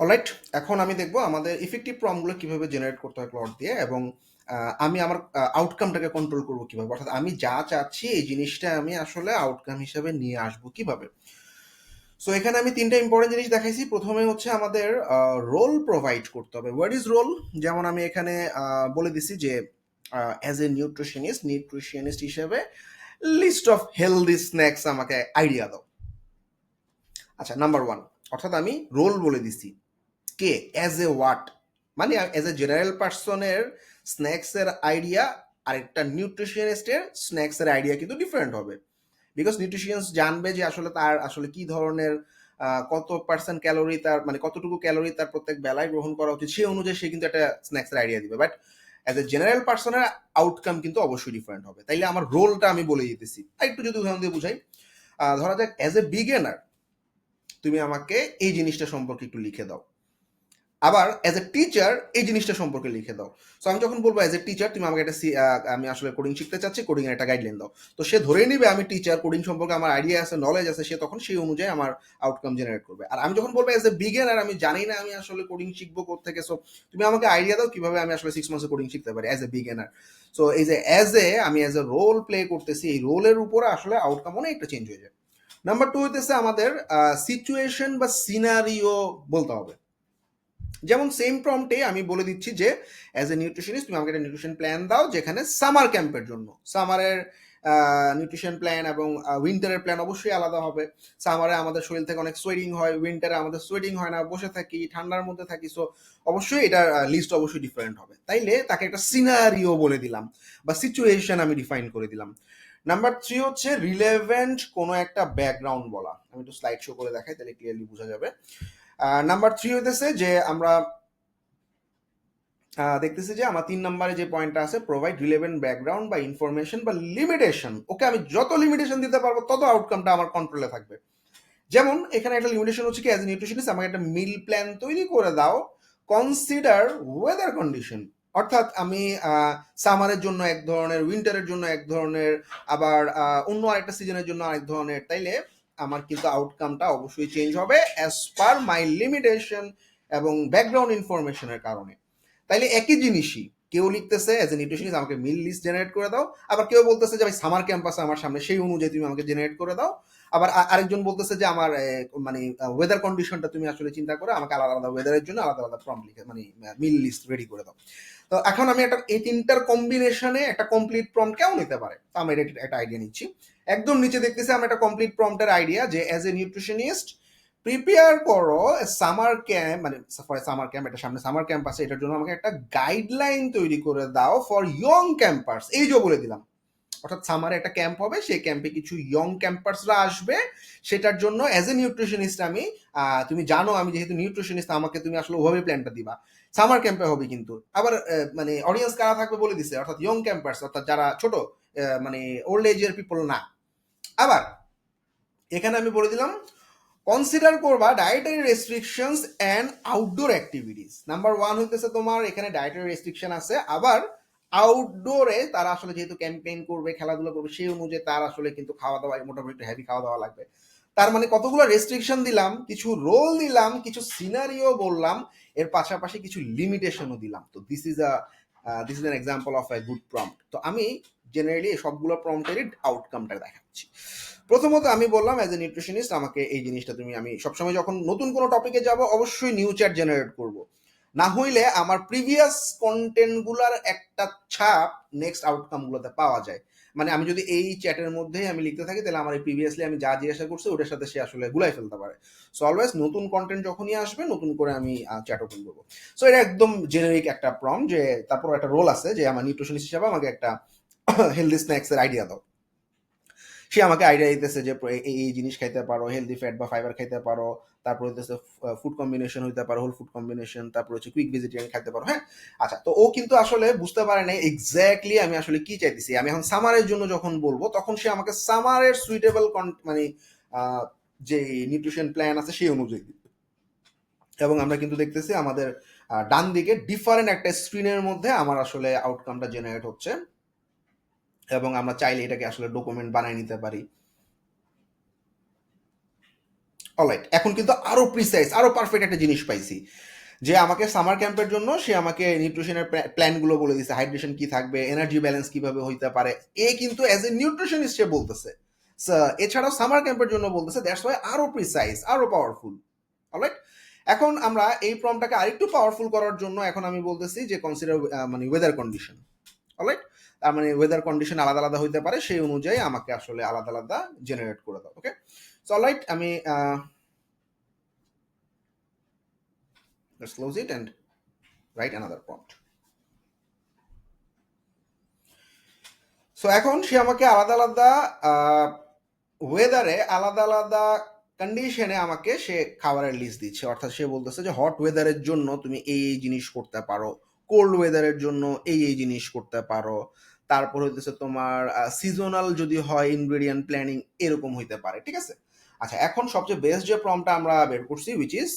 Alright এখন আমি দেখব আমাদের ইফেক্টিভ প্রমগুলো কীভাবে জেনারেট করতে হয় ক্লড দিয়ে এবং আমি আমার আউটকামটাকে কন্ট্রোল করব কীভাবে। অর্থাৎ আমি যা চাচ্ছি এই জিনিসটা আমি আসলে আউটকাম হিসেবে নিয়ে আসব কীভাবে। সো এখানে আমি তিনটা ইম্পর্টেন্ট জিনিস দেখাইছি। প্রথমে হচ্ছে আমাদের রোল প্রোভাইড করতে হবে। হোয়াট ইজ রোল যেমন আমি এখানে বলে দিছি যে অ্যাজ এ নিউট্রিশনিস্ট নিউট্রিশনিস্ট হিসেবে লিস্ট অফ হেলদি স্ন্যাক্স আমাকে আইডিয়া দাও। আচ্ছা নাম্বার ওয়ান অর্থাৎ আমি রোল বলে দিছি। কে অ্যাজ এ ওয়াট মানে অ্যাজ এ জেনারেল পার্সনের স্ন্যাক্সের আইডিয়া আরেকটা নিউট্রিশনিস্টের স্ন্যাক্সের আইডিয়া কিন্তু ডিফারেন্ট হবে। বিকজ নিউট্রিশিয়ানস জানবে যে আসলে তার আসলে কি ধরনের কত পার্সেন্ট ক্যালোরি তার মানে কতটুকু ক্যালোরি তার প্রত্যেক বেলায় গ্রহণ করা উচিত সেই অনুযায়ী সে কিন্তু একটা স্ন্যাক্সের আইডিয়া দিবে। বাট অ্যাজ এ জেনারেল পার্সনের আউটকাম কিন্তু অবশ্যই ডিফারেন্ট হবে। তাইলে আমার রোলটা আমি বলে দিতেছি। আর একটু যদি উদাহরণ দিয়ে বুঝাই ধরা যাক অ্যাজ এ বিগেনার তুমি আমাকে এই জিনিসটা সম্পর্কে একটু লিখে দাও। আবার অ্যাজ এ টিচার এই জিনিসটা সম্পর্কে লিখে দাও। সো আমি যখন বলব অ্যাজ এ টিচার তুমি আমাকে একটা আমি আসলে কোডিং শিখতে চাচ্ছি কোডিং এর একটা গাইডলাইন দাও। তো সে ধরে নিবে আমি টিচার কোডিং সম্পর্কে আমার আইডিয়া আছে নলেজ আছে, সে তখন সেই অনুযায়ী আমার আউটকাম জেনারেট করবে। আর আমি যখন বলব অ্যাজ এ বিগেনার আমি জানি না আমি আসলে কোডিং শিখব থেকে সো তুমি আমাকে আইডিয়া দাও কীভাবে আমি আসলে সিক্স মান্থসে কোডিং শিখতে পারি অ্যাজ এ বিগেনার সো এই যে অ্যাজ এ আমি অ্যাজ এ রোল প্লে করতেছি, এই রোলের উপরে আসলে আউটকাম অনেকটা চেঞ্জ হয়ে যায়। নাম্বার টু হইতেছে আমাদের সিচুয়েশন বা সিনারিও বলতে হবে। যেমন সেম প্রম্পটে আমি বলে দিচ্ছি যে অ্যাজ এ নিউট্রিশনিস্ট তুমি আমাকে একটা নিউট্রিশন প্ল্যান দাও যেখানে সামার ক্যাম্পের জন্য। সামারের নিউট্রিশন প্ল্যান এবং উইন্টারের প্ল্যান অবশ্যই আলাদা হবে। সামারে আমাদের শরীর থেকে অনেক সোয়েটিং হয় উইন্টারে আমাদের সোয়েটিং হয় না, বসে থাকি, ঠান্ডার মধ্যে থাকি সো অবশ্যই এটার লিস্ট অবশ্যই ডিফারেন্ট হবে। তাইলে তাকে একটা সিনারিও বলে দিলাম বা সিচুয়েশন আমি ডিফাইন করে দিলাম। নাম্বার থ্রি হচ্ছে রিলেভেন্ট কোনো একটা ব্যাকগ্রাউন্ড বলা। আমি একটু স্লাইড শো করে দেখাই, তাহলে ক্লিয়ারলি বোঝা যাবে। নাম্বার থ্রি হইতেছে যে আমরা দেখতেছি যে আমার তিন নম্বরে যে পয়েন্টটা আছে প্রোভাইড রিলেভেন্ট ব্যাকগ্রাউন্ড বা ইনফরমেশন বা লিমিটেশন ওকে, আমি যত লিমিটেশন দিতে পারব, তত আউটকামটা আমার কন্ট্রোলে থাকবে। যেমন, এখানে একটা লিমিটেশন হচ্ছে কি অ্যাজ নিউট্রিশনিস্ট আমাকে একটা মিল প্ল্যান তৈরি করে দাও কনসিডার ওয়েদার কন্ডিশন অর্থাৎ আমি সামারের জন্য এক ধরনের, উইন্টারের জন্য এক ধরনের, আবার অন্য আরেকটা সিজনের জন্য আরেক ধরনের, তাইলে আমার কিন্তু আউটকামটা অবশ্যই চেঞ্জ হবে অ্যাজ পার মাই লিমিটেশন এবং ব্যাকগ্রাউন্ড ইনফরমেশনের কারণে। তাইলে একই জিনিসই কেউ লিখতেছে অ্যাজ এ নিউট্রিশনিস্ট আমাকে মিল লিস্ট জেনারেট করে দাও। আবার কেউ বলতেছে যে, ভাই সামার ক্যাম্পাস আমার সামনে, সেই অনুযায়ী তুমি আমাকে জেনারেট করে দাও। আবার আরেকজন বলতেছে যে, আমার মানে ওয়েদার কন্ডিশনটা তুমি আসলে চিন্তা করে, আমাকে আলাদা আলাদা ওয়েদারের জন্য আলাদা আলাদা ফর্ম লিখে মানে মিল লিস্ট রেডি করে দাও। তো এখন আমি একটা, এই তিনটার কম্বিনেশনে একটা কমপ্লিট প্রম্পট কেউ নিতে পারে? তো আমি এটা একটা আইডিয়া নিচ্ছি। একদম নিচে দেখতেছি আমরা একটা কমপ্লিট প্রম্পটের আইডিয়া যে অ্যাজ এ নিউট্রিশনিস্ট প্রিপেয়ার করো সামার ক্যাম্প মানে ফর সামার ক্যাম্প এটা সামনে সামার ক্যাম্প আছে, এটার জন্য আমাকে একটা গাইডলাইন তৈরি করে দাও ফর ইয়ং ক্যাম্পার্স এই যে বলে দিলাম। অর্থাৎ সামারে একটা ক্যাম্প হবে, সেই ক্যাম্পে কিছু ইয়ং ক্যাম্পার্সরা আসবে, সেটার জন্য অ্যাজ এ নিউট্রিশনিস্ট আমি তুমি জানো আমি যেহেতু নিউট্রিশনিস্ট আমাকে তুমি আসলে ওভাবে প্ল্যানটা দিবা। সামার ক্যাম্পে হবে কিন্তু। আবার মানে অডিয়েন্স কারা থাকবে বলে দিছে, অর্থাৎ ইয়ং ক্যাম্পার্স অর্থাৎ যারা ছোট মানে ওল্ড এজের পিপল না। আবার, এখানে আমি বলে দিলাম কনসিডার করবা dietary restrictions and outdoor activities number one হইতেছে তোমার এখানে ডায়েটারি রেস্ট্রিকশন আছে, আবার আউটডোরে তারা আসলে যেহেতু ক্যাম্পেইন করবে, খেলাধুলা করবে, সেই অনুযায়ী তার আসলে কিন্তু খাওয়া দাওয়া মোটামুটি একটু হেভি খাওয়া দাওয়া লাগবে। তার মানে কতগুলো রেস্ট্রিকশন দিলাম, কিছু রোল দিলাম, কিছু সিনারিও বললাম, এর পাশাপাশি কিছু লিমিটেশনও দিলাম। তো this is a this is an example of a good prompt তো আমি জেনারেলি সবগুলো প্রম্পটেরই আউটকামটা দেখাচ্ছি। প্রথমত আমি বললাম অ্যাজ এ নিউট্রিশনিস্ট আমাকে এই জিনিসটা তুমি, আমি সবসময় যখন নতুন কোনো টপিকে যাব, অবশ্যই নিউ চ্যাট জেনারেট করব। না হইলে আমার প্রিভিয়াস কন্টেন্টগুলার একটা ছাপ নেক্সট আউটকামগুলোতে পাওয়া যায়। মানে আমি যদি এই চ্যাটের মধ্যেই আমি লিখতে থাকি, তাহলে আমার এই প্রিভিয়াসলি আমি যা জিজ্ঞাসা করছি, ওটার সাথে সে আসলে গুলাই ফেলতে পারে। সো অলওয়েজ নতুন কন্টেন্ট যখনই আসবে, নতুন করে আমি চ্যাট ওপেন করব। সো এটা একদম জেনারিক একটা প্রম যে তারপর একটা রোল আছে যে, আমার নিউট্রিশনিস্ট হিসাবে আমাকে একটা হেলদি স্ন্যাক্সের আইডিয়া দাও। সে আমাকে আইডিয়া দিতেছে যে, এই জিনিস খাইতে পারো হেলদি ফ্যাট বা ফাইবার খাইতে পারো, তারপর হইতেছে ফুড কম্বিনেশন হইতে পারো হোল ফুড কম্বিনেশন তারপর হচ্ছে কুইক ভেজিটেরিয়ান খাইতে পারো। হ্যাঁ? আচ্ছা তো ও কিন্তু আসলে বুঝতে পারে না এক্স্যাক্টলি আমি আসলে কি চাইতেছি। আমি এখন সামারের জন্য যখন বলব, তখন সে আমাকে সামারের সুইটেবল মানে যে নিউট্রিশন প্ল্যান আছে সেই অনুযায়ী। এবং আমরা কিন্তু দেখতেছি আমাদের ডান দিকে ডিফারেন্ট একটা স্ক্রিনের মধ্যে আমার আসলে আউটকামটা জেনারেট হচ্ছে। এবং আমরা চাইলে এটাকে আসলে ডকুমেন্ট বানিয়ে নিতে পারি। অলরাইট এখন কিন্তু আরও প্রিসাইজ আরও পারফেক্ট একটা জিনিস পাইছি। যে আমাকে সামার ক্যাম্পের জন্য সে আমাকে নিউট্রিশনের প্ল্যানগুলো বলে দিচ্ছে হাইড্রেশন কি থাকবে এনার্জি ব্যালেন্স কীভাবে হইতে পারে, এ কিন্তু অ্যাজ এ নিউট্রিশনিস্ট সে বলতেছে। এছাড়াও সামার ক্যাম্পের জন্য বলতেছে দ্যাটস ওয়াই আরও প্রিসাইজ আরও পাওয়ারফুল অলরাইট এখন আমরা এই প্রমটাকে আরেকটু পাওয়ারফুল করার জন্য এখন আমি বলতেছি যে কনসিডার মানে ওয়েদার কন্ডিশন অলরাইট তার মানে ওয়েদার কন্ডিশন আলাদা আলাদা হইতে পারে, সেই অনুযায়ী আমাকে আসলে আলাদা আলাদা জেনারেট করে দাও ওকে সো অলরাইট আমি সো এখন সে আমাকে আলাদা আলাদা ওয়েদারে আলাদা আলাদা কন্ডিশনে আমাকে সে খাবারের লিস্ট দিচ্ছে। অর্থাৎ সে বলতেছে যে হট ওয়েদারের জন্য তুমি এই জিনিস করতে পারো। কোল্ড ওয়েদারের জন্য এই এই জিনিস করতে পারো। তারপর হইতেছে তোমার সিজনাল যদি হয় ইনগ্রেডিয়েন্ট প্ল্যানিং এরকম হইতে পারে, ঠিক আছে? আচ্ছা এখন সবচেয়ে বেস্ট যে প্রমটা আমরা বের করছি which is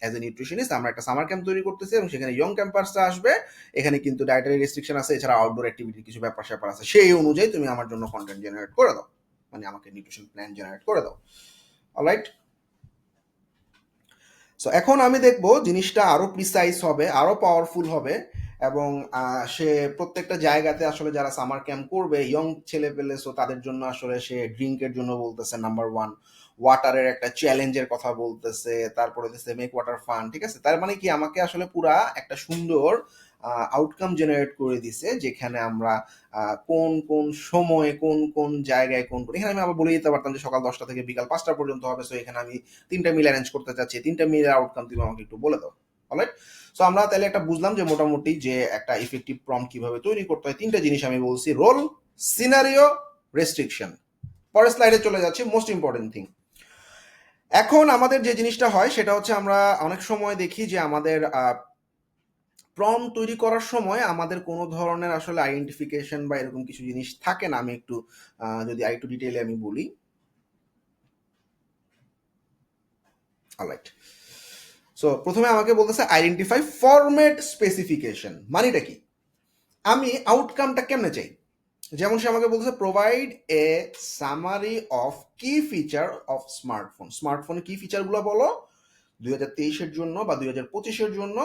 as a nutritionist আমরা একটা সামার ক্যাম্প তৈরি করতেছি এবং সেখানে ইয়ং ক্যাম্পার্সরা আসবে। এখানে কিন্তু ডায়েটারি রেস্ট্রিকশন আছে, এছাড়া আউটডোর অ্যাক্টিভিটি কিছু ব্যাপার স্যাপার আছে। সেই অনুযায়ী তুমি আমার জন্য কন্টেন্ট জেনারেট করে দাও। মানে আমাকে নিউট্রিশন প্ল্যান জেনারেট করে দাও। অলরাইট সো এখন আমি দেখব জিনিসটা আরও প্রিসাইজ হবে, আরও পাওয়ারফুল হবে এবং সে প্রত্যেকটা জায়গাতে আসলে যারা সামার ক্যাম্প করবে ইয়ং ছেলে পেলে সো তাদের জন্য আসলে সে ড্রিঙ্কের জন্য বলতেছে নাম্বার ওয়ান ওয়াটারের একটা চ্যালেঞ্জের কথা বলতেছে, তারপরে মেক ওয়াটার ফান ঠিক আছে? তার মানে কি আমাকে আসলে পুরা একটা সুন্দর আউটকাম জেনারেট করে দিছে, যেখানে আমরা কোন কোন সময়ে, কোন কোন জায়গায়, কোন কোন, এখানে আমি আবার বলে দিতে পারতাম যে সকাল দশটা থেকে বিকাল পাঁচটা পর্যন্ত হবে সো এখানে আমি তিনটা মিল অ্যারেঞ্জ করতে চাচ্ছি, তিনটা মিলের আউটকাম তুমি আমাকে একটু বলে দাও অলরাইট সো আমরা তাহলে একটা বুঝলাম যে মোটামুটি যে একটা ইফেক্টিভ প্রম কীভাবে তৈরি করতে হয়, তিনটা জিনিস আমি বলছি রোল সিনারিও রেস্ট্রিকশন পরের স্লাইডে চলে যাচ্ছি মোস্ট ইম্পর্টেন্ট থিং এখন আমাদের যে জিনিসটা হয়, সেটা হচ্ছে আমরা অনেক সময় দেখি যে আমাদের প্রম তৈরি করার সময় আমাদের কোনো ধরনের আসলে আইডেন্টিফিকেশন বা এরকম কিছু জিনিস থাকে না। আমি একটু যদি আরেকটু ডিটেইলে আমি বলি। অলরাইট সো প্রথমে আমাকে বলতেছে আইডেন্টিফাই ফরম্যাট স্পেসিফিকেশন মানেটা কি? আমি আউটকামটা কেমনে চাই? যেমন সে আমাকে বলতেছে provide a summary of key feature of smartphone স্মার্টফোনে কি ফিচারগুলো বলো। দুই হাজার তেইশের জন্য বা দুই হাজার পঁচিশের জন্য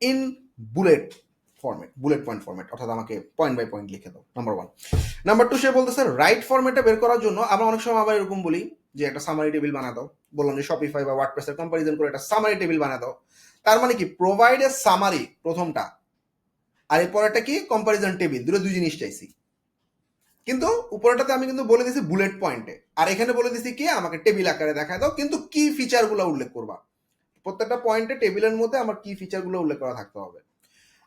in bullet format bullet point format অর্থাৎ আমাকে পয়েন্ট বাই পয়েন্ট লিখে দাও নাম্বার ওয়ান নাম্বার টু সে বলতেছে রাইট ফরম্যাটে বের করার জন্য আমরা অনেক সময় আবার এরকম বলি যে একটা সামারি টেবিল বানা দাও। বললাম যে শপিফাই বা ওয়ার্ডপ্রেসের কম্পারিজন করে একটা সামারি টেবিল বানা দাও। তার মানে কি? প্রোভাইড এ সামারি প্রথমটা। আর এই পরেরটা কি? কম্পারিজন টেবিল দুটো দুই জিনিস চাইছি। কিন্তু উপরেটাতে আমি কিন্তু বলে দিছি বুলেট পয়েন্টে আর এখানে বলে দিছি কি? আমাকে টেবিল আকারে দেখা দাও। কিন্তু কি ফিচারগুলো উল্লেখ করবা? প্রত্যেকটা পয়েন্টে টেবিলের মধ্যে আমার কি ফিচারগুলো উল্লেখ করা থাকতে হবে।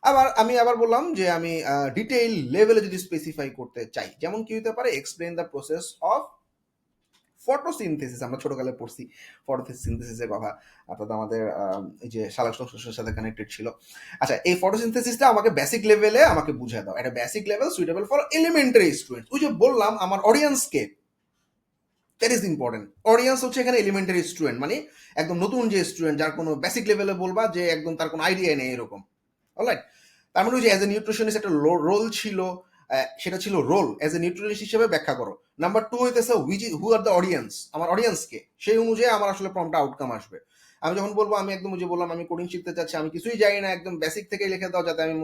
আবার আমি আবার বললাম যে আমি ডিটেইল লেভেলে যদি স্পেসিফাই করতে চাই, যেমন কি হতে পারে explain the process of photosynthesis আমরা ছোটকালে পড়ছি ফটোসিনথেসিসের কথা। অর্থাৎ আমাদের এই যে শালক সংশ্লেষের সাথে কানেক্টেড ছিল। আচ্ছা এই ফটোসিনথেসিসটা আমাকে বেসিক লেভেলে আমাকে বুঝিয়ে দাও। এটা basic level suitable for elementary student ওই যে বললাম, আমার অডিয়েন্সকে দ্যাট ইজ ইম্পর্টেন্ট অডিয়েন্স হচ্ছে এখানে এলিমেন্টারি স্টুডেন্ট মানে একদম নতুন যে স্টুডেন্ট যার কোনো বেসিক লেভেলে বলবা যে একদম তার কোনো আইডিয়া নেই এরকম। অলরাইট তার মানে যে অ্যাজ এ নিউট্রিশনিস্ট একটা রোল ছিল সেটা ছিল রোল অ্যাজ এ নিউট্রিশনিস্ট হিসেবে ব্যাখ্যা করো। নাম্বার টু হইতেছে which who are the audience আমার অডিয়েন্সকে সেই অনুযায়ী আমার আসলে প্রমটা আউটকাম আসবে। আমি যখন বলব, আমি একদম যে বললাম, আমি কোডিং শিখতে চাচ্ছি, আমি কিছুই জানি না, একদম বেসিক থেকে লিখে দাও যাতে আমি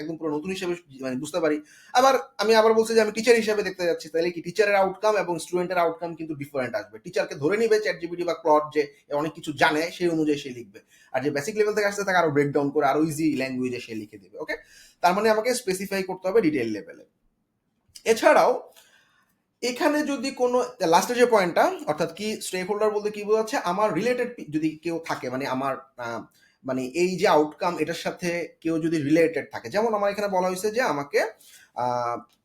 একদম পুরো নতুন হিসেবে মানে বুঝতে পারি। আবার আমি আবার বলছি যে আমি টিচার হিসেবে দেখতে যাচ্ছি, তাহলে কি টিচারের আউটকাম এবং স্টুডেন্টের আউটকাম কিন্তু ডিফারেন্ট আসবে। টিচারকে ধরে নিবে চ্যাট জিবিটি বা ক্লড যে অনেক কিছু জানে, সেই অনুযায়ী সে লিখবে। আর যে বেসিক লেভেল থেকে আসতে তাকে আরও ব্রেকডাউন করে, আরও ইজি ল্যাঙ্গুয়েজে সে লিখে দেবে ওকে তার মানে আমাকে স্পেসিফাই করতে হবে ডিটেইল লেভেলে এছাড়াও এখানে যদি কোনো লাস্টের যে পয়েন্টটা অর্থাৎ কি স্টেক হোল্ডার বলতে কি বোঝাচ্ছে, আমার রিলেটেড যদি কেউ থাকে মানে আমার মানে এই যে আউটকাম এটার সাথে কেউ যদি রিলেটেড থাকে, যেমন আমার এখানে বলা হয়েছে যে আমাকে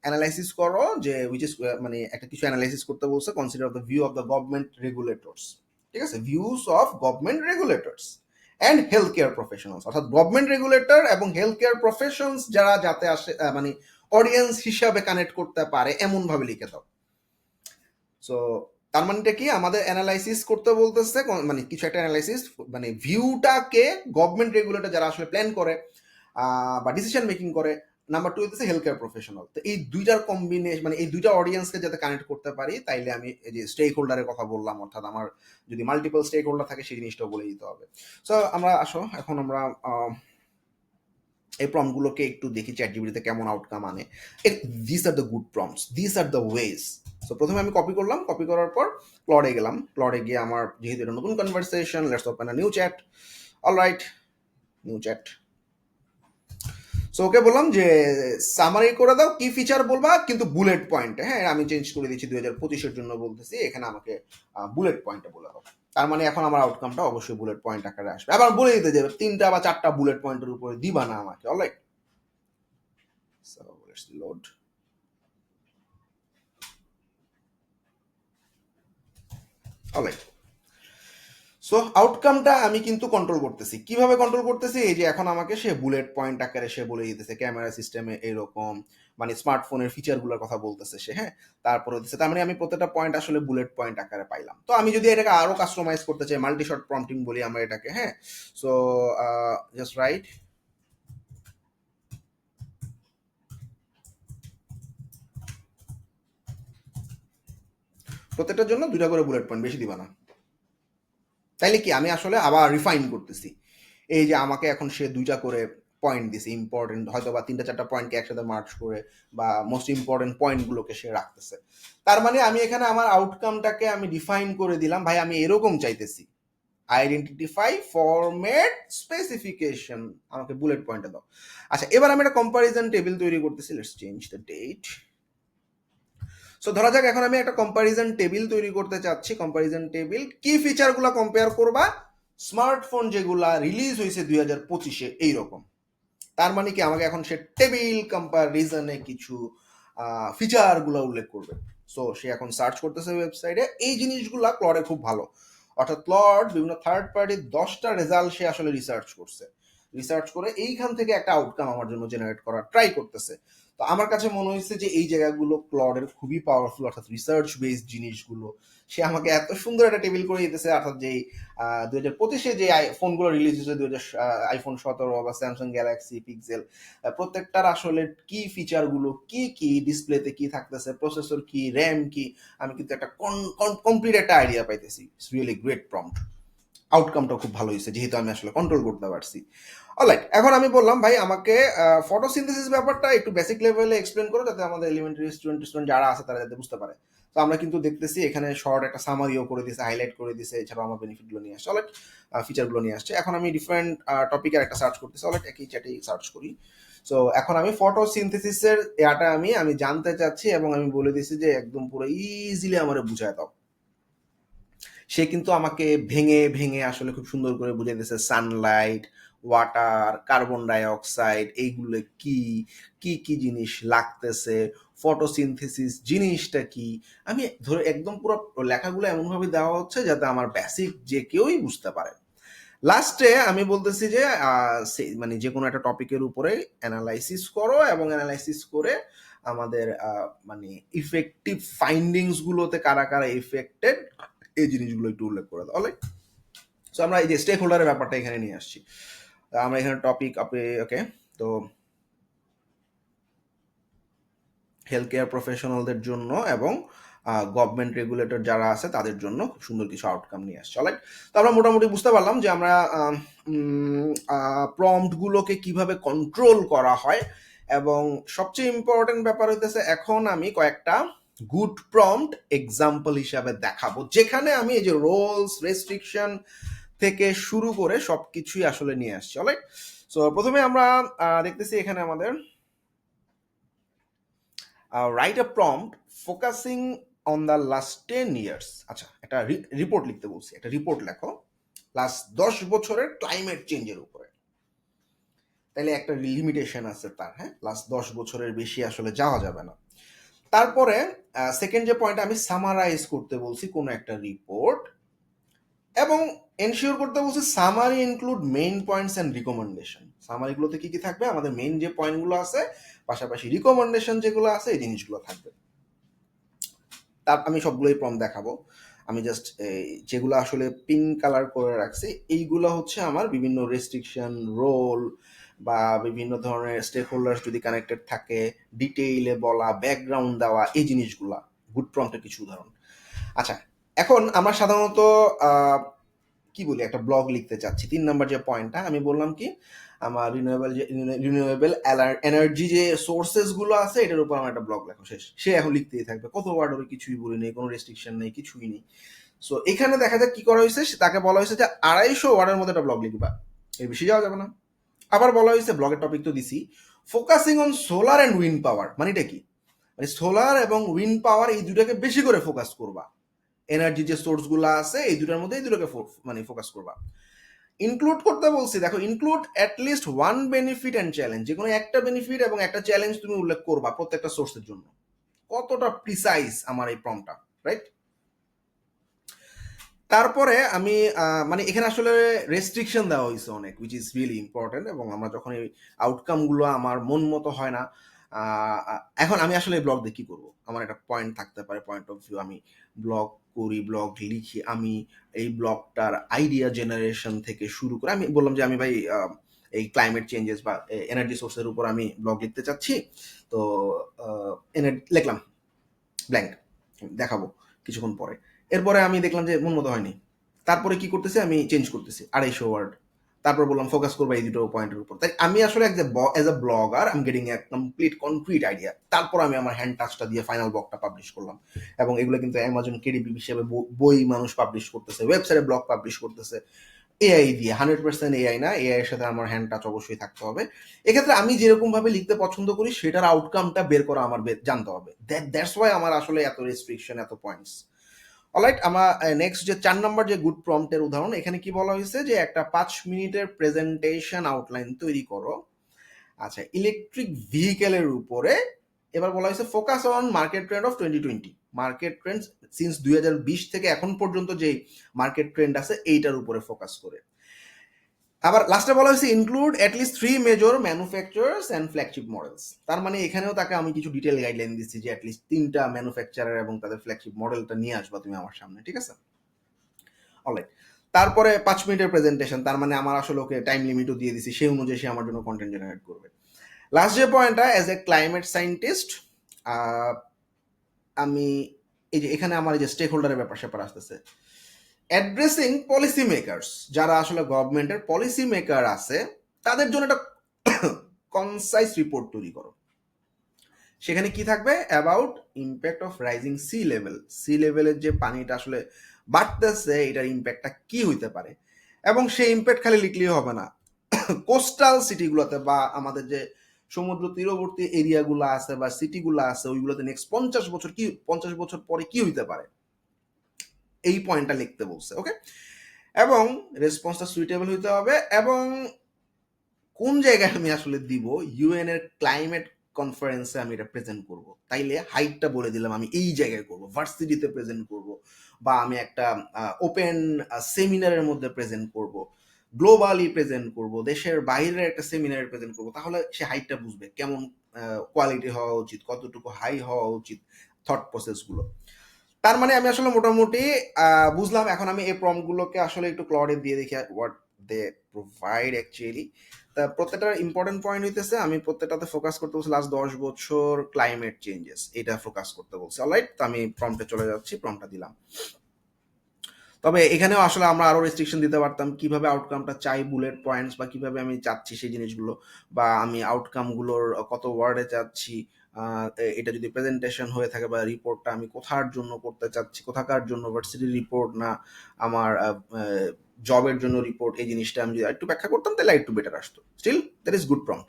অ্যানালাইসিস করো যে উইচ ইস মানে একটা কিছু অ্যানালাইসিস করতে বলছে consider the view of the government regulators ঠিক আছে? Views of government regulators and health care professionals অর্থাৎ গভর্নমেন্ট রেগুলেটর এবং হেলথ কেয়ার প্রফেশনস যারা যাতে আসে মানে অডিয়েন্স হিসাবে কানেক্ট করতে পারে, এমনভাবে লিখে দাও। সো তার মানেটা কি? আমাদের অ্যানালাইসিস করতে বলতেছে মানে কিছু একটা অ্যানালাইসিস মানে ভিউটাকে গভর্নমেন্ট রেগুলেটর যারা আসলে প্ল্যান করে বা ডিসিশন মেকিং করে নাম্বার টু হচ্ছে হেলথ কেয়ার প্রফেশনাল তো এই দুইটার কম্বিনেশন মানে এই দুইটা অডিয়েন্সকে যাতে কানেক্ট করতে পারি, তাইলে আমি এই যে স্টেক হোল্ডারের কথা বললাম, অর্থাৎ আমার যদি মাল্টিপল স্টেক হোল্ডার থাকে, সেই জিনিসটাও বলে দিতে হবে। সো আমরা আসো, এখন আমরা এই প্রমগুলোকে একটু দেখি চ্যাট জিবিটিতে কেমন আউটকাম আনে। This are the good prompts this are the ways so প্রথমে আমি কপি করলাম কপি করার পর ক্লডে গেলাম। ক্লডে গিয়ে আমার, যেহেতু এটা নতুন conversation let's open a new chat all right new chat so okay বললাম যে সামারি করে দাও, কি ফিচার বলবা, কিন্তু বুলেট পয়েন্টে হ্যাঁ আমি চেঞ্জ করে দিচ্ছি দুই হাজার পঁচিশের জন্য বলতেছি, এখানে আমাকে বুলেট পয়েন্টে বলে দাও। তার মানে এখন আমার আউটকামটা অবশ্যই বুলেট পয়েন্ট আকারে আসবে। আবার বলে দিতে যাবে, তিনটা বা চারটা বুলেট পয়েন্টের উপরে দিবা না আমাকে অলরাইট লোড সো আউটকামটা আমি কিন্তু কন্ট্রোল করতেছি। কীভাবে কন্ট্রোল করতেছি? এই যে এখন আমাকে সে বুলেট পয়েন্ট আকারে সে বলে দিতেছে ক্যামেরা সিস্টেমে এরকম মানে স্মার্টফোনের ফিচারগুলোর কথা বলতেছে সে হ্যাঁ? তারপরে হচ্ছে, তার মানে আমি প্রত্যেকটা পয়েন্ট আসলে বুলেট পয়েন্ট আকারে পাইলাম। তো আমি যদি এটাকে আরও কাস্টমাইজ করতে চাই মাল্টি শট প্রম্পটিং বলি আমরা এটাকে হ্যাঁ? সো জাস্ট রাইট প্রত্যেকটার জন্য দুইটা করে বুলেট পয়েন্ট বেশি দিবা না। তাইলে কি, আমি আসলে আবার রিফাইন করতেছি। এই যে আমাকে এখন সে দুইটা করে পয়েন্ট দিছে ইম্পর্টেন্ট হয়তো বা তিনটা, চারটা পয়েন্টকে একসাথে মার্চ করে বা মোস্ট ইম্পর্টেন্ট পয়েন্টগুলোকে সে রাখতেছে। তার মানে আমি এখানে আমার আউটকামটাকে আমি ডিফাইন করে দিলাম, ভাই আমি এরকম চাইতেছি। আইডেন্টিফাই ফরম্যাট স্পেসিফিকেশন আমাকে বুলেট পয়েন্টে দাও। আচ্ছা এবার আমি একটা কম্পারিজন টেবিল তৈরি করতেছি। Let's change the date so ধরা যাক, এখন আমি একটা কম্পারিজন টেবিল তৈরি করতে চাচ্ছি। কম্পারিজন টেবিল কি ফিচারগুলো কম্পেয়ার করবা? স্মার্টফোন যেগুলা রিলিজ হয়েছে দুই হাজার পঁচিশে, এইরকম। তার মানে কি আমাকে এখন সে টেবিল কম্পারিজনে কিছু ফিচারগুলো উল্লেখ করবে। সো সে এখন সার্চ করতেছে ওয়েবসাইটে এই জিনিসগুলা ক্লডে খুব ভালো। অর্থাৎ ক্লড বিভিন্ন থার্ড পার্টির দশটা রেজাল্ট সে আসলে রিসার্চ করছে। রিসার্চ করে এইখান থেকে একটা আউটকাম আমার জন্য জেনারেট করার ট্রাই করতেছে। তো আমার কাছে মনে হয়েছে যে এই জায়গাগুলো ক্লডের খুবই পাওয়ারফুল অর্থাৎ রিসার্চ বেসড জিনিসগুলো। সে আমাকে এত সুন্দর একটা টেবিল করে দিতেছে, অর্থাৎ যে দুই হাজার পঁচিশে যে ফোনগুলো রিলিজ হয়েছে, দুই হাজার আইফোন সতেরো বা স্যামসাং গ্যালাক্সি পিক্সেল প্রত্যেকটার আসলে কি ফিচারগুলো কি কি ডিসপ্লেতে কি থাকতেছে প্রসেসর কি র্যাম কি, আমি কিন্তু একটা কমপ্লিট একটা আইডিয়া পাইতেছি। ইটস রিয়েলি গ্রেট প্রম্পট আউটকামটা খুব ভালো হয়েছে, যেহেতু আমি আসলে কন্ট্রোল করতে পারছি। অলরাইট এখন আমি বললাম, ভাই, আমাকে ফটোসিনথেসিস ব্যাপারটা একটু বেসিক লেভেলে এক্সপ্লেন করো, যাতে আমাদের এলিমেন্টারি স্টুডেন্ট স্টুডেন্ট যারা আছে, তারা যাতে বুঝতে পারে। তো আমরা কিন্তু দেখতেছি এখানে শর্ট একটা সামারিও করে দিয়েছে হাইলাইট করে দিয়েছে, এছাড়াও আমার বেনিফিটগুলো নিয়ে আসছে। অলরাইট ফিচারগুলো নিয়ে আসছে। এখন আমি ডিফারেন্ট টপিকের একটা সার্চ করতেছি। অলরাইট একই চ্যাটেই সার্চ করি। সো এখন আমি ফটোসিনথেসিসের ইয়াটা আমি আমি জানতে চাচ্ছি এবং আমি বলে দিয়েছি যে একদম পুরো ইজিলি আমার বুঝায় দাও। সে কিন্তু আমাকে ভেঙে ভেঙে আসলে খুব সুন্দর করে বুঝিয়ে দিয়েছে। সানলাইট ওয়াটার কার্বন ডাইঅক্সাইড এইগুলো কি কি কি জিনিস লাগতেছে? ফটোসিনথেসিস জিনিসটা কি? আমি ধরে একদম পুরো লেখাগুলো এমনভাবে দেওয়া হচ্ছে যাতে আমার বেসিক যে কেউই বুঝতে পারে। লাস্টে আমি বলতেছি যে মানে যে কোনো একটা টপিকের উপরে অ্যানালাইসিস করো এবং অ্যানালাইসিস করে আমাদের মানে ইফেক্টিভ ফাইন্ডিংস গুলোতে কারা কারা ইফেক্টেড এই জিনিসগুলো একটু উল্লেখ করে দাও। সো আমরা এই যে স্টেক হোল্ডারের ব্যাপারটা এখানে নিয়ে আসছি। আমরা এখানে টপিক আপে ওকে তো হেলথ কেয়ার প্রফেশনালদের জন্য এবং গভর্নমেন্ট রেগুলেটর যারা আছে তাদের জন্য খুব সুন্দর কিছু আউটকাম নিয়ে আসছে। অলরাইট তো আমরা মোটামুটি বুঝতে পারলাম যে আমরা প্রম্পটগুলোকে কীভাবে কন্ট্রোল করা হয় এবং সবচেয়ে ইম্পর্টেন্ট ব্যাপার হইতেছে এখন আমি কয়েকটা গুড প্রম্পট এক্সাম্পল হিসাবে দেখাবো। যেখানে আমি এই যে রোলস রেস্ট্রিকশন থেকে শুরু করে সবকিছুই আসলে নিয়ে আসছি। অলরাইট সো প্রথমে আমরা দেখতেছি এখানে আমাদের write a prompt focusing on the last ten years আচ্ছা একটা রিপোর্ট লিখতে বলছি, একটা রিপোর্ট লেখো। লাস্ট দশ বছরের ক্লাইমেট চেঞ্জের উপরে। তাহলে একটা লিমিটেশন আছে তার হ্যাঁ? লাস্ট দশ বছরের বেশি আসলে যাওয়া যাবে না। তারপরে সেকেন্ড যে পয়েন্ট আমি সামারাইজ করতে বলছি, কোনো একটা রিপোর্ট এবং এনশিওর করতে বলছি summary include main points and recommendation সামারিগুলোতে কি কি থাকবে? আমাদের মেইন যে পয়েন্টগুলো আছে, পাশাপাশি রিকমেন্ডেশন যেগুলো আছে, এই জিনিসগুলো থাকবে। তার আমি সবগুলোই প্রম দেখাবো। আমি জাস্ট যেগুলো আসলে পিঙ্ক কালার করে রাখছি, এইগুলো হচ্ছে আমার বিভিন্ন রেস্ট্রিকশন রোল বা বিভিন্ন ধরনের স্টেক হোল্ডার যদি কানেক্টেড থাকে ডিটেইলে বলা ব্যাকগ্রাউন্ড দেওয়া, এই জিনিসগুলা। গুড প্রম্পটের কিছু উদাহরণ। আচ্ছা এখন আমরা সাধারণত কি বলি, একটা ব্লগ লিখতে চাচ্ছি। তিন নাম্বার যে পয়েন্টটা আমি বললাম কি, আমার রিনিউয়েবল যে রিনিউয়েবল এনার্জি যে সোর্সেসগুলো আছে, এটার উপর আমার একটা ব্লগ লেখো। শেষ সে এখন লিখতেই থাকবে। কত ওয়ার্ড হবে কিছুই বলি নেই, কোনো রেস্ট্রিকশন নেই, কিছুই নেই। সো এখানে দেখা যাক কি করা হয়েছে। তাকে বলা হয়েছে যে আড়াইশো ওয়ার্ডের মধ্যে একটা ব্লগ লিখবা। এর বেশি যাওয়া যাবে না। আবার বলা হয়েছে ব্লগের টপিক তো দিছি focusing on solar and wind power মানে এটা কি? মানে সোলার এবং উইন্ড পাওয়ার এই দুটাকে বেশি করে ফোকাস করবা। এনার্জি যে সোর্সগুলো আছে, এই দুটার মধ্যে এই দুটোকে মানে ফোকাস করবা। ইনক্লুড করতে বলছি, দেখো include list one benefit and challenge যে কোনো একটা বেনিফিট এবং একটা চ্যালেঞ্জ তুমি উল্লেখ করবা প্রত্যেকটা সোর্সের জন্য। কতটা প্রিসাইজ আমার এই প্রমটা রাইট তারপরে আমি মানে এখানে আসলে রেস্ট্রিকশন দেওয়া হয়েছে অনেক উইচ ইজ রিয়েলি ইম্পর্টেন্ট এবং আমরা যখন এই আউটকামগুলো আমার মন মতো হয় না এখন আমি আসলে ব্লগ দিয়ে কি করব? আমার একটা পয়েন্ট থাকতে পারে পয়েন্ট অফ ভিউ আমি ব্লগ করি ব্লগ লিখি, আমি এই ব্লগটার আইডিয়া জেনারেশন থেকে শুরু করে, আমি বললাম যে আমি ভাই এই ক্লাইমেট চেঞ্জেস বা এনার্জি সোর্সের উপর আমি ব্লগ লিখতে চাচ্ছি, তো ener- লিখলাম ব্ল্যাঙ্ক দেখাবো কিছুক্ষণ পরে। এরপরে আমি দেখলাম যে মন মতো হয়নি। তারপরে কি করতেছি? আমি চেঞ্জ করতেছি, আড়াইশো ওয়ার্ড তারপর বললাম ফোকাস করব এই দুটো পয়েন্টের উপর। তাই আমি আসলে as a blogger I am getting a complete concrete idea তারপর আমি আমার হ্যান্ড টাচটা দিয়ে ফাইনাল ব্লগটা পাবলিশ করলাম। এবং এগুলো কিন্তু অ্যামাজন কেডিপি হিসেবে বই মানুষ পাবলিশ করতেছে ওয়েবসাইটে ব্লগ পাবলিশ করতেছে। এআই দিয়ে হান্ড্রেড পার্সেন্ট এআই না এআই এর সাথে আমার হ্যান্ড টাচ অবশ্যই থাকতে হবে। এক্ষেত্রে আমি যেরকম ভাবে লিখতে পছন্দ করি, সেটার আউটকামটা বের করা আমার জানতে হবে। দ্যাটস ওয়াই আমার আসলে এত রেস্ট্রিকশন এত পয়েন্টস অলরাইট আমার নেক্সট যে চার নম্বর যে গুড প্রম্পটের উদাহরণ, এখানে কি বলা হয়েছে? যে একটা পাঁচ মিনিটের প্রেজেন্টেশন আউটলাইন তৈরি করো। আচ্ছা ইলেকট্রিক ভেহিকেলের উপরে এবার বলা হয়েছে focus on market trend of twenty twenty market trend since দুই হাজার বিশ থেকে এখন পর্যন্ত যে মার্কেট ট্রেন্ড আছে, এইটার উপরে ফোকাস করে। আবার লাস্টে বলা হয়েছে include at least three major manufacturers and flagship models তার মানে এখানেও তাকে আমি কিছু ডিটেল গাইডলাইন দিচ্ছি যে অ্যাটলিস্ট তিনটা ম্যানুফ্যাকচারার এবং তাদের ফ্ল্যাগশিপ মডেলটা নিয়ে আসবা তুমি আমার সামনে, ঠিক আছে? অলরাইট তারপরে পাঁচ মিনিটের প্রেজেন্টেশন তার মানে আমার আসলে ওকে টাইম লিমিটও দিয়ে দিছি সেই অনুযায়ী সে আমার জন্য কন্টেন্ট জেনারেট করবে। লাস্ট যে পয়েন্টটা অ্যাজ এ ক্লাইমেট সায়েন্টিস্ট আমি, এই যে এখানে আমার এই যে স্টেক হোল্ডারের ব্যাপার স্যাপার আসতেছে। অ্যাড্রেসিং পলিসি মেকারস যারা আসলে গভর্নমেন্টের পলিসি মেকার আছে, তাদের জন্য একটা কনসাইজ রিপোর্ট তৈরি করো। সেখানে কি থাকবে? About impact of rising sea level sea লেভেলের যে পানিটা আসলে বাড়তেছে, এটার ইম্প্যাক্টটা কি হইতে পারে? এবং সেই ইম্প্যাক্ট খালি লিখলেই হবে না। কোস্টাল সিটিগুলোতে বা আমাদের যে সমুদ্র তীরবর্তী এরিয়াগুলো আছে বা সিটিগুলো আছে, ওইগুলোতে নেক্সট পঞ্চাশ বছর কি, পঞ্চাশ বছর পরে কি হইতে পারে? এই পয়েন্টটা লিখতে বলছে ওকে এবং রেসপন্সটা সুইটেবল হইতে হবে এবং কোন জায়গায় আমি আসলে দিব? ইউএন এর ক্লাইমেট কনফারেন্সে আমি এটা প্রেজেন্ট করব। তাইলে হাইটটা বলে দিলাম, আমি এই জায়গায় করব ভার্সিটিতে প্রেজেন্ট করব বা আমি একটা ওপেন সেমিনারের মধ্যে প্রেজেন্ট করব গ্লোবালি প্রেজেন্ট করব, দেশের বাইরের একটা সেমিনারে প্রেজেন্ট করব, তাহলে সে হাইটটা বুঝবে, কেমন কোয়ালিটি হওয়া উচিত, কতটুকু হাই হওয়া উচিত থট প্রসেসগুলো তার মানে আমি আসলে মোটামুটি বুঝলাম এখন আমি এই প্রমগুলোকে আসলে একটু ক্লডে দিয়ে দেখি হোয়াট দে প্রোভাইড অ্যাকচুয়ালি তা প্রত্যেকটার ইম্পর্টেন্ট পয়েন্ট হইতেছে আমি প্রত্যেকটাতে ফোকাস করতে বলছি লাস্ট দশ বছর ক্লাইমেট চেঞ্জেস এটা ফোকাস করতে বলছি অলরাইট তো আমি প্রমটে চলে যাচ্ছি প্রমটা দিলাম। তবে এখানেও আসলে আমরা আরও রেস্ট্রিকশন দিতে পারতাম, কীভাবে আউটকামটা চাই বুলেট পয়েন্টস বা কীভাবে আমি চাচ্ছি সেই জিনিসগুলো বা আমি আউটকামগুলোর কত ওয়ার্ডে চাচ্ছি এটা যদি প্রেজেন্টেশন হয়ে থাকে বা রিপোর্টটা আমি কোথার জন্য করতে চাচ্ছি, কোথাকার জন্য ভার্সিটি রিপোর্ট না, আমার জবের জন্য রিপোর্ট এই জিনিসটা আমি যদি একটু ব্যাখ্যা করতাম, তাহলে একটু বেটার আসতো। Still that is good prompt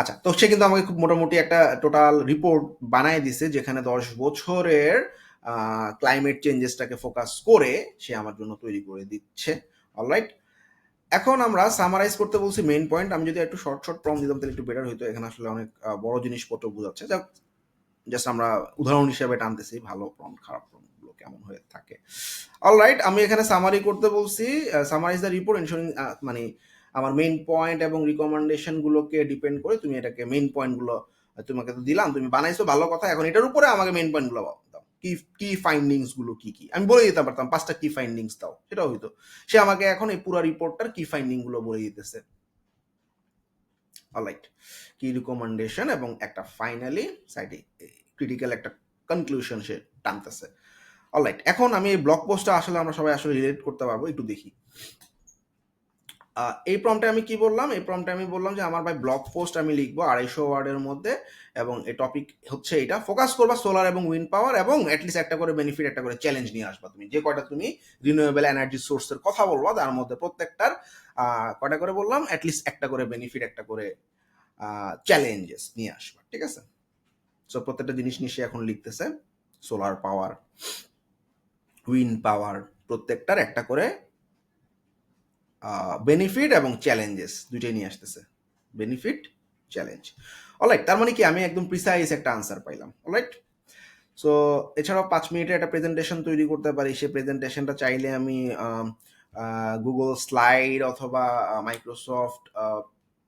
আচ্ছা তো সে কিন্তু আমাকে খুব মোটামুটি একটা টোটাল রিপোর্ট বানায় দিছে, যেখানে দশ বছরের ক্লাইমেট চেঞ্জেসটাকে ফোকাস করে সে আমার জন্য তৈরি করে দিচ্ছে। অলরাইট এখন আমরা সামারাইজ করতে বলছি মেইন পয়েন্ট আমি যদি একটু শর্ট শর্ট প্রম দিতাম, তাহলে একটু বেটার হইতো। এখানে আসলে অনেক বড় জিনিসপত্র বোঝাচ্ছে। যাক জাস্ট আমরা উদাহরণ হিসেবে টানতেছি, ভালো প্রম খারাপ প্রম কেমন হয়ে থাকে। অলরাইট আমি এখানে সামারি করতে বলছি। সামারাইজ দ্য রিপোর্ট ইনশোরিং মানে আমার মেইন পয়েন্ট এবং রিকমেন্ডেশন গুলোকে ডিপেন্ড করে তুমি এটাকে মেইন পয়েন্টগুলো, তোমাকে তো দিলাম, তুমি বানাইছো, ভালো কথা। এখন এটার উপরে আমাকে মেইন পয়েন্টগুলো দাও কি কি ফাইন্ডিংসগুলো কি কি? আমি বলে দিতে পারতাম, পাঁচটা কি ফাইন্ডিংস দাও, সেটাও হইতো। সে আমাকে এখন এই পুরো রিপোর্টটার কি ফাইন্ডিংগুলো বলে দিতেছে। অলরাইট কি রিকমেন্ডেশন এবং একটা ফাইনালি সাইডে ক্রিটিক্যাল একটা কনক্লুশন সে টানতেছে। অলরাইট এখন আমি এই ব্লগ পোস্টটা আসলে আমরা সবাই আসলে রিলেট করতে পারব, একটু দেখি। এই প্রমটা আমি কি বললাম? এই প্রমটা আমি বললাম যে আমার ভাই ব্লগ পোস্ট আমি লিখব আড়াইশো ওয়ার্ডের মধ্যে এবং এই টপিক হচ্ছে এটা। ফোকাস করবা সোলার এবং উইন্ড পাওয়ার এবং অ্যাটলিস্ট একটা করে বেনিফিট একটা করে চ্যালেঞ্জ নিয়ে আসবা তুমি। যে কয়টা তুমি রিনিউয়েবল এনার্জি সোর্সের কথা বলবা, তার মধ্যে প্রত্যেকটার কয়টা করে বললাম? অ্যাটলিস্ট একটা করে বেনিফিট একটা করে চ্যালেঞ্জেস নিয়ে আসবা, ঠিক আছে? সো প্রত্যেকটা জিনিস নিয়ে এখন লিখতেছে। সোলার পাওয়ার উইন্ড পাওয়ার প্রত্যেকটার একটা করে বেনিফিট এবং চ্যালেঞ্জেস দুইটাই নিয়ে আসতেছে। বেনিফিট চ্যালেঞ্জ অলরাইট তার মানে কি? আমি একদম প্রিসাইজ একটা আনসার পাইলাম। অলরাইট সো এছাড়াও পাঁচ মিনিটের একটা প্রেজেন্টেশন তৈরি করতে পারি। সেই প্রেজেন্টেশনটা চাইলে আমি গুগল স্লাইড অথবা মাইক্রোসফট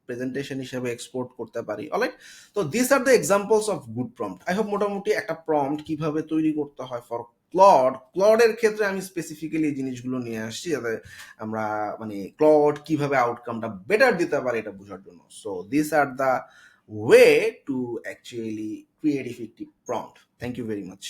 প্রেজেন্টেশন হিসেবে এক্সপোর্ট করতে পারি। অলরাইট তো this are the examples of good prompt I hope মোটামুটি একটা প্রম্পট কীভাবে তৈরি করতে হয় ফর ক্লড ক্লডের ক্ষেত্রে আমি স্পেসিফিক্যালি এই জিনিসগুলো নিয়ে আসছি যাতে আমরা মানে ক্লড কীভাবে আউটকামটা বেটার দিতে পারি এটা বোঝার জন্য। So this are the way to actually create effective prompt thank you very much